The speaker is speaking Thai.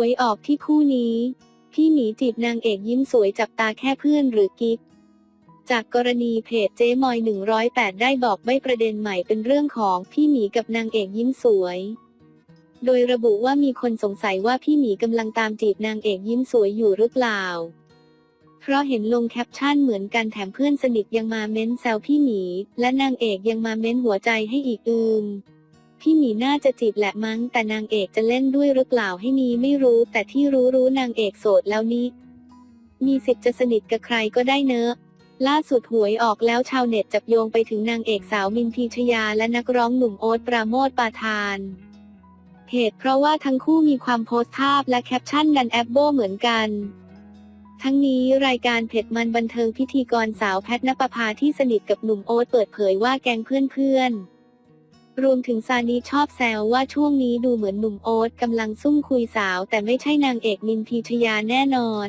วยออกที่คู่นี้ พี่หมีจีบนางเอกยิ้มสวยจับตาแค่เพื่อนหรือกิ๊กจากกรณีเพจเจ๊มอย 108 ได้บอกใบประเด็นใหม่เป็นเรื่องของพี่หมีกับนางเอกยิ้มสวย โดยระบุว่ามีคนสงสัยว่าพี่หมีกำลังตามจีบนางเอกยิ้มสวยอยู่หรือเปล่า เพราะเห็นลงแคปชั่นเหมือนกันแถมเพื่อนสนิทยังมาเม้นแซวพี่หมี และนางเอกยังมาเม้นหัวใจให้อีกอืม พี่หมีน่าจะจีบแหละมั้ง แต่นางเอกจะเล่นด้วยหรือเปล่าให้นี้ไม่รู้ แต่ที่รู้รู้นางเอกโสดแล้วนี่มีสิทธิ์จะสนิทกับใครก็ได้เนอะล่าสุดหวยออกแล้วชาวเน็ตจับโยงไปถึงนางเอกสาวมินพีชยาและนักร้องหนุ่มโอ๊ตปราโมทปาทาน เหตุเพราะว่าทั้งคู่มีความโพสต์ภาพและแคปชั่นดันแอปโบเหมือนกัน ทั้งนี้รายการเผ็ดมันบันเทิงพิธีกรสาวแพทนปภาที่สนิทกับหนุ่มโอ๊ตเปิดเผยว่าแกงเพื่อนๆ รวมถึงซานีชอบแซวว่าช่วงนี้ดูเหมือนหนุ่มโอ๊ตกำลังซุ่มคุยสาว แต่ไม่ใช่นางเอกมินพีชยาแน่นอน